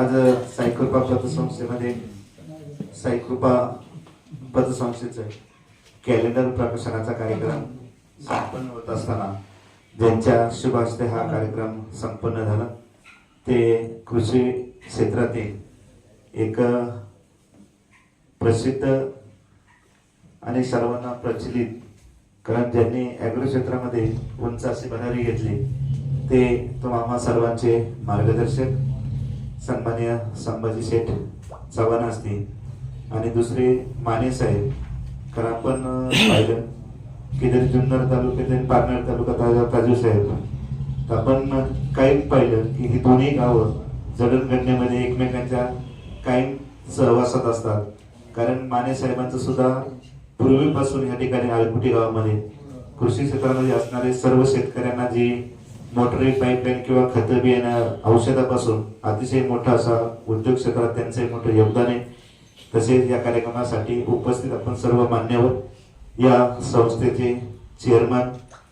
आज साईकृपा पतसंस्थेमध्ये साईकृपा पतसंस्थेचं कॅलेंडर प्रकाशनाचा कार्यक्रम संपन्न होत असताना ज्यांच्या शुभ हस्ते हा कार्यक्रम संपन्न झाला ते कृषी क्षेत्रातील एक प्रसिद्ध आणि सर्वांना प्रचलित कारण ज्यांनी ॲग्रो क्षेत्रामध्ये उंच अशी घेतली ते तो मामा सर्वांचे मार्गदर्शक सन्मान्य संभाजी शेठ चव्हाण असतील. आणि दुसरे माने साहेब कारण आपण पाहिलं की जर जुन्नर तालुक्यात आणि पारनेर तालुका ताजा ताजू साहेब. तर आपण कायम पाहिलं की ही दोन्ही गावं जडणघडण्यामध्ये एकमेकांच्या कायम सहवासात असतात. कारण माने साहेबांचं सुद्धा पूर्वीपासून या ठिकाणी आळकुटी गावामध्ये कृषी क्षेत्रामध्ये असणारे सर्व शेतकऱ्यांना जी मोटरी पाईपलाईन किंवा खतं बियाणं औषधापासून अतिशय मोठा असा उद्योग क्षेत्रात त्यांचं मोठं योगदान आहे. तसेच या कार्यक्रमासाठी उपस्थित आपण सर्व मान्यवर या संस्थेचे चेअरमन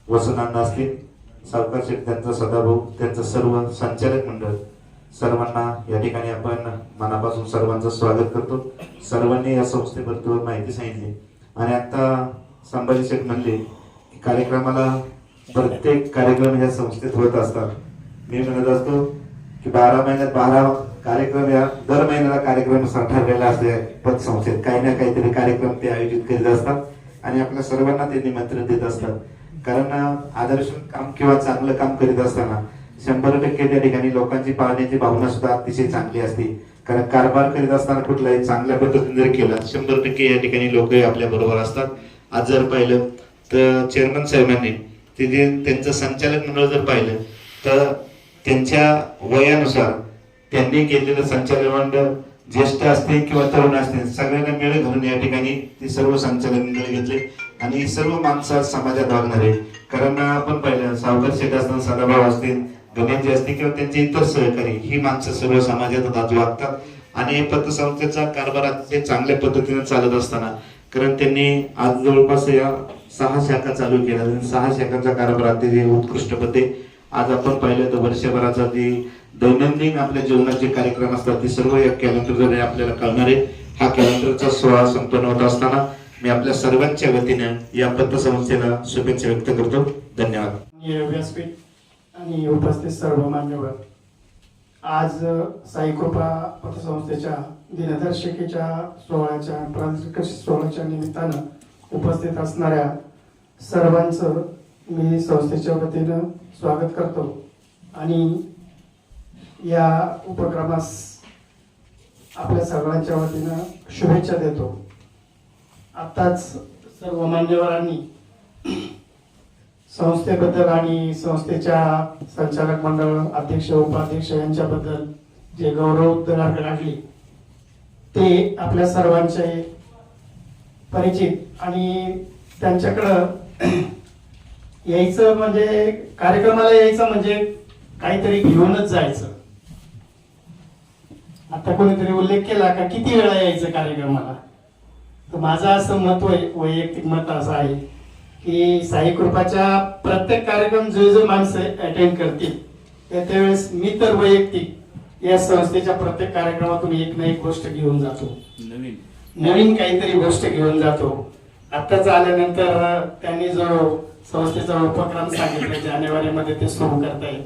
वसंतांना असतील सावकार शेठ त्यांचा सदाभाऊ त्यांचं सर्व संचालक मंडळ सर्वांना या ठिकाणी आपण मनापासून सर्वांचं स्वागत करतो. सर्वांनी या संस्थेबद्दल माहिती सांगितली. आणि आता संभाजी शेठ म्हणले कार्यक्रमाला प्रत्येक कार्यक्रम या संस्थेत होत असतात. मी म्हणत असतो की बारा महिन्यात बारा कार्यक्रम या दर महिन्याला कार्यक्रम ठरलेला असते पतसंस्थेत काही ना काहीतरी कार्यक्रम ते आयोजित करीत असतात आणि आपल्या सर्वांना ते निमंत्रण देत असतात. कारण आदर्श काम किंवा चांगलं काम करीत असताना शंभर टक्के त्या ठिकाणी लोकांची पाळण्याची भावना सुद्धा अतिशय चांगली असते. कारण कारभार करीत असताना कुठलाही चांगल्या पद्धतीने जर केला शंभर टक्के या ठिकाणी लोक आपल्या बरोबर असतात. आज जर पाहिलं तर चेअरमन साहेबांनी ते जे त्यांचं संचालक मंडळ जर पाहिलं तर त्यांच्या वयानुसार त्यांनी केलेलं संचालक मंडळ ज्येष्ठ असते किंवा तरुण असते सगळ्यांना मेळ घालून या ठिकाणी ते सर्व संचालक मंडळ घेतले आणि सर्व माणसं समाजात वागणारे कारण आपण पाहिलं सावकार शेठ असताना सदाभाऊ असतील गणेशजी असतील किंवा त्यांचे इतर सहकारी ही माणसं सर्व समाजात आज वागतात. आणि पतसंस्थेचा कारभार अतिशय चांगल्या पद्धतीने चालत असताना कारण त्यांनी आज जवळपास या सहा शाखा चालू केल्या सहा शाखांचा कारभार अतिशय उत्कृष्ट पद्धती आज आपण पाहिलं तर वर्षभराचा जे दैनंदिन आपल्या जीवनाचे कार्यक्रम असतात ते सर्व या कॅलेंडरद्वारे आपल्याला कळणार आहे हा कॅलेंडरचा सोहळा संपन्न होत असताना मी आपल्या सर्वांच्या वतीने या पतसंस्थेला शुभेच्छा व्यक्त करतो. धन्यवाद. व्यासपीठ आणि उपस्थित सर्व मान्यवर आज साईकृपा पतसंस्थेच्या दिनदर्शिकेच्या सोहळ्याच्या प्रांतिकृषी सोहळ्याच्या निमित्तानं उपस्थित असणाऱ्या सर्वांचं मी संस्थेच्या वतीनं स्वागत करतो. आणि या उपक्रमास आपल्या सर्वांच्या वतीनं शुभेच्छा देतो. आत्ताच सर्व मान्यवरांनी संस्थेबद्दल आणि संस्थेच्या संचालक मंडळ अध्यक्ष उपाध्यक्ष यांच्याबद्दल जे गौरव काढले ते आपल्या सर्वांचे परिचित आणि त्यांच्याकडं यायचं म्हणजे कार्यक्रमाला यायचं म्हणजे काहीतरी घेऊनच जायचं. आता कोणीतरी उल्लेख केला का किती वेळा यायचं कार्यक्रमाला? तर माझं असं मत वैयक्तिक मत असं आहे. की साई कृपाच्या प्रत्येक कार्यक्रम जो जो माणसं अटेंड करतील. त्या त्यावेळेस मी तर वैयक्तिक या संस्थेच्या प्रत्येक कार्यक्रमातून एक ना एक गोष्ट घेऊन जातो. नवीन. नवीन काहीतरी गोष्ट घेऊन जातो. आत्ताच आल्यानंतर त्यांनी जो संस्थेचा उपक्रम सांगितला जानेवारीमध्ये ते सुरू करताय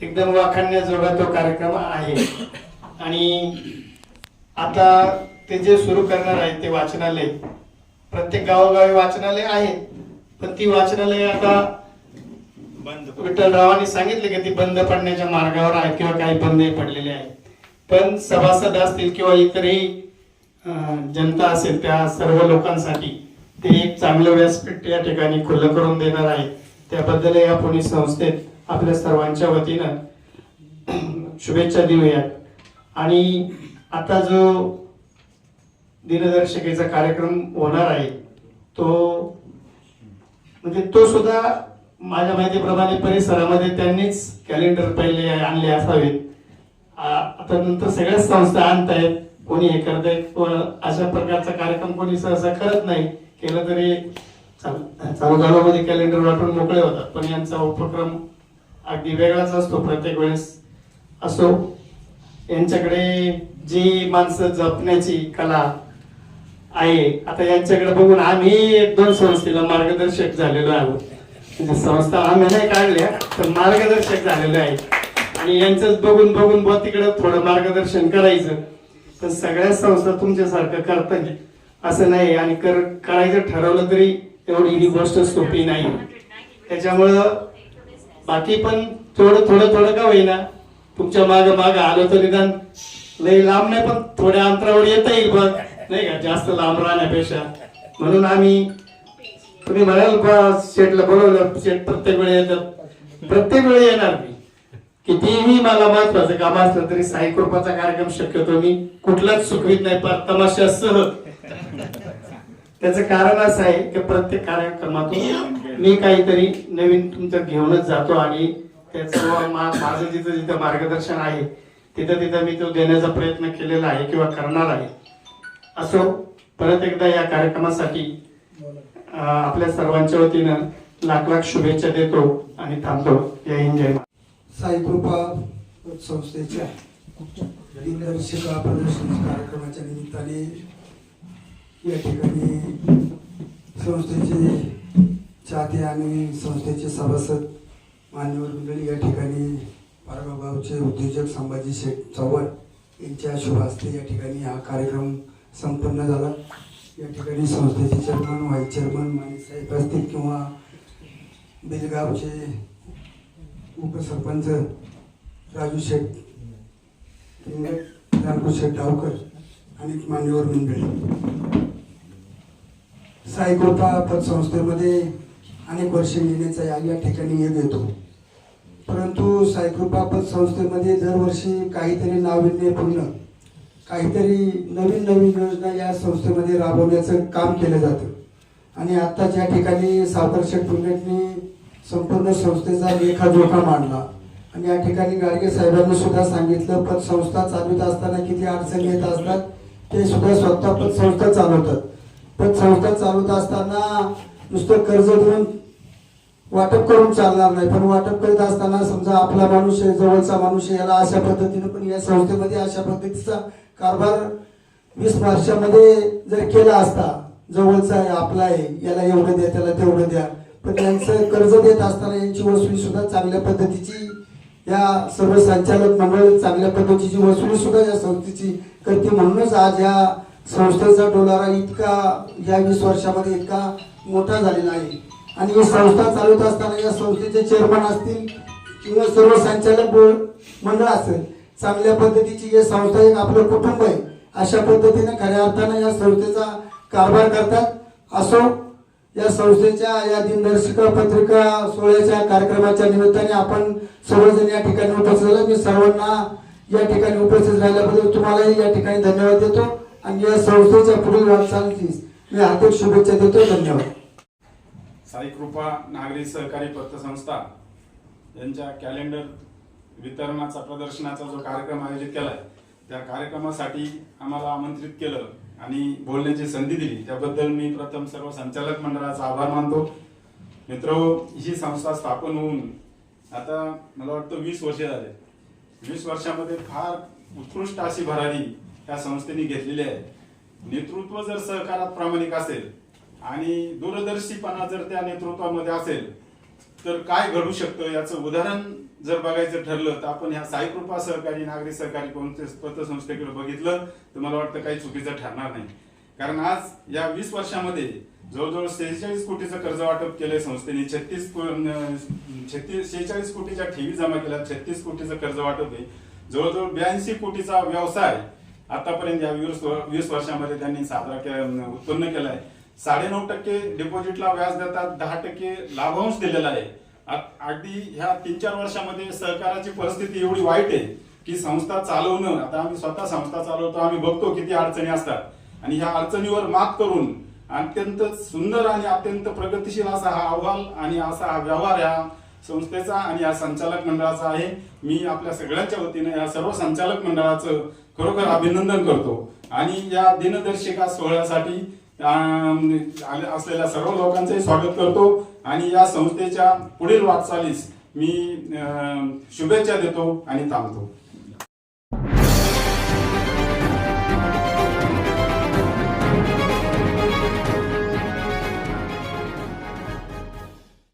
एकदम वाखाणण्याजोगा तो कार्यक्रम आहे. आणि आता ते जे सुरू करणार आहे ते वाचनालय. प्रत्येक गावोगावी वाचनालय आहे. पण ती वाचनालय आता विठ्ठलरावांनी सांगितले की ती बंद पडण्याच्या मार्गावर आहे किंवा काही बंदही पडलेले आहे. पण सभासद असतील किंवा इतरही जनता असेल त्या सर्व लोकांसाठी ते एक चांगलं व्यासपीठ या ठिकाणी खुलं करून देणार आहे. त्याबद्दल या पुणे संस्थेत आपल्या सर्वांच्या वतीनं शुभेच्छा देऊयात. आणि आता जो दिनदर्शिकेचा कार्यक्रम होणार आहे तो म्हणजे तो सुद्धा माझ्या माहितीप्रमाणे परिसरामध्ये त्यांनीच कॅलेंडर पहिले आणले असावेत. आता नंतर सगळ्याच संस्था आणतायत. कोणी हे करतायत? पण अशा प्रकारचा कार्यक्रम कोणी सहसा करत नाही. केलं तरी चालू काळामध्ये कॅलेंडर वाटून मोकळे होतात. पण यांचा उपक्रम अगदी वेगळाच असतो प्रत्येक वेळेस. असो यांच्याकडे जी माणसं जपण्याची कला आहे आता यांच्याकडे बघून आम्ही एक दोन संस्थेला मार्गदर्शक झालेलो आहोत. म्हणजे संस्था आम्ही नाही काढल्या तर मार्गदर्शक झालेलो आहे. आणि यांचंच बघून बघून बुवा तिकडे थोडं मार्गदर्शन करायचं. तर सगळ्या संस्था तुमच्यासारखं करता असं नाही आणि कर करायचं ठरवलं तरी एवढी ही गोष्ट सोपी नाही. त्याच्यामुळं बाकी पण थोडं थोडं थोडं का होईना तुमच्या माग माग आलो तर निदान लई लांब नाही पण थोड्या अंतरावर येता येईल बघ नाही का? जास्त लांब राहण्यापेक्षा. म्हणून आम्ही तुम्ही म्हणाल बा शेटला बोलवलं. शेट प्रत्येक वेळी येतात. प्रत्येक वेळी येणार मी. कितीही मला महत्वाचं काम असलं तरी साई कृपाचा कार्यक्रम शक्यतो मी कुठलाच चुकवीत नाही पण तमाशासह. त्याचं कारण असं आहे की प्रत्येक कार्यक्रमातून मी काहीतरी नवीन तुमचं घेऊनच जातो आणि त्याचं माझं जिथं जिथं मार्गदर्शन आहे तिथं तिथं मी तो देण्याचा प्रयत्न केलेला आहे किंवा करणार आहे. असो परत एकदा या कार्यक्रमासाठी आपल्या सर्वांच्या वतीनं लाख लाख शुभेच्छा देतो आणि थांबतो जय हिंद जय महाराष्ट्र. साईकृपा संस्थेच्या दिनदर्शिका प्रदर्शन कार्यक्रमाच्या निमित्ताने या ठिकाणी संस्थेचे चाहते आणि संस्थेचे सभासद मान्यवर मंडळी या ठिकाणी पारगाव गावचे उद्योजक संभाजी शेठ चव्हाण यांच्या शुभ हस्ते या ठिकाणी हा कार्यक्रम संपन्न झाला. या ठिकाणी संस्थेचे chairman vice chairman Manik saheb असतील किंवा बेलगावचे उपसरपंच राजू शेठ किंगट रामू शेठ डावकर आणि मान्यवर मंडळी. साईकृपा पतसंस्थेमध्ये अनेक वर्षे नेण्याचा या या ठिकाणी योग येतो. परंतु साईकृपा पतसंस्थेमध्ये दरवर्षी काहीतरी नाविन्यपूर्ण काहीतरी नवीन नवीन योजना या संस्थेमध्ये राबवण्याचं काम केलं जातं. आणि आत्ता ज्या ठिकाणी सावकर शेठ संपूर्ण संस्थेचा लेखाजोखा मांडला. आणि या ठिकाणी गाडगे साहेबांनी सुद्धा सांगितलं पतसंस्था चालवित असताना किती अडचणी येत असतात ते सुद्धा स्वतः पतसंस्था चालवतात. पतसंस्था चालवत असताना नुसतं कर्ज देऊन वाटप करून चालणार नाही पण वाटप करीत असताना समजा आपला माणूस आहे जवळचा माणूस आहे याला अशा पद्धतीनं पण या संस्थेमध्ये अशा पद्धतीचा कारभार वीस वर्षामध्ये जर केला असता जवळचा आहे आपला आहे याला एवढं द्या त्याला तेवढं द्या पण त्यांचं कर्ज देत असताना यांची वसुली सुद्धा चांगल्या पद्धतीची या सर्व संचालक मंडळ चांगल्या पद्धतीची वसुली सुद्धा या संस्थेची करते. म्हणूनच आज या संस्थेचा डोलारा इतका या वीस वर्षामध्ये इतका मोठा झालेला आहे. आणि ही संस्था चालवत असताना या संस्थेचे चेअरमन असतील किंवा सर्व संचालक मंडळ असेल चांगल्या पद्धतीची ही संस्था एक आपलं कुटुंब आहे अशा पद्धतीने खऱ्या अर्थानं या संस्थेचा कारभार करतात. असो या संस्थेच्या या दिनदर्शिका पत्रिका सोहळ्याच्या कार्यक्रमाच्या निमित्ताने आपण सर्वजण या ठिकाणी उपस्थित झालो. मी सर्वांना या ठिकाणी उपस्थित राहिल्याबद्दल तुम्हालाही या ठिकाणी धन्यवाद देतो आणि या संस्थेच्या पुढील वाटचालीस मी हार्दिक शुभेच्छा देतो. धन्यवाद. साईकृपा नागरी सहकारी पतसंस्था यांच्या कॅलेंडर वितरणाचा प्रदर्शनाचा जो कार्यक्रम आयोजित केलाय त्या कार्यक्रमासाठी आम्हाला आमंत्रित केलं आणि बोलण्याची संधी दिली. त्याबद्दल मी प्रथम सर्व संचालक मंडळाचा आभार मानतो. मित्र ही संस्था स्थापन होऊन आता मला वाटतं वीस वर्षे झाले. वीस वर्षामध्ये फार उत्कृष्ट अशी भरारी या संस्थेने घेतलेली आहे. नेतृत्व जर सहकारात प्रामाणिक असेल आणि दूरदर्शीपणा जर त्या नेतृत्वामध्ये असेल तर काय घडू शकतं याचं उदाहरण जर बघायचं ठरलं तर आपण ह्या साईकृपा सहकारी नागरी सहकारी कोणते पतसंस्थेकडे बघितलं तर मला वाटतं काही चुकीचं ठरणार नाही. कारण आज या वीस वर्षामध्ये जवळजवळ सेहेचाळीस कोटीचं कर्ज वाटप केलंय संस्थेने. छत्तीस छत्तीस शेहेचाळीस कोटीच्या ठेवी जमा केल्या छत्तीस कोटीचं कर्ज वाटप आहे. जवळजवळ ब्याऐंशी कोटीचा व्यवसाय आतापर्यंत या वीस वीस वर्षामध्ये त्यांनी साजरा उत्पन्न केलाय. साडेनऊ टक्के डिपॉझिटला व्याज देतात दहा टक्के लाभांश दिलेला आहे. अगदी ह्या तीन चार वर्षामध्ये सहकाराची परिस्थिती एवढी वाईट आहे की संस्था चालवणं आता आम्ही स्वतः संस्था चालवतो आम्ही बघतो किती अडचणी असतात. आणि ह्या अडचणीवर मात करून अत्यंत सुंदर आणि अत्यंत प्रगतिशील असा हा अहवाल आणि असा हा व्यवहार या संस्थेचा आणि या संचालक मंडळाचा आहे. मी आपल्या सगळ्यांच्या वतीने या सर्व संचालक मंडळाचं खरोखर अभिनंदन करतो. आणि या दिनदर्शिका सोहळ्यासाठी असलेल्या सर्व लोकांचे स्वागत करतो. आणि या संस्थेच्या पुढील वाटचालीस मी अं, शुभेच्छा देतो आणि थांबतो.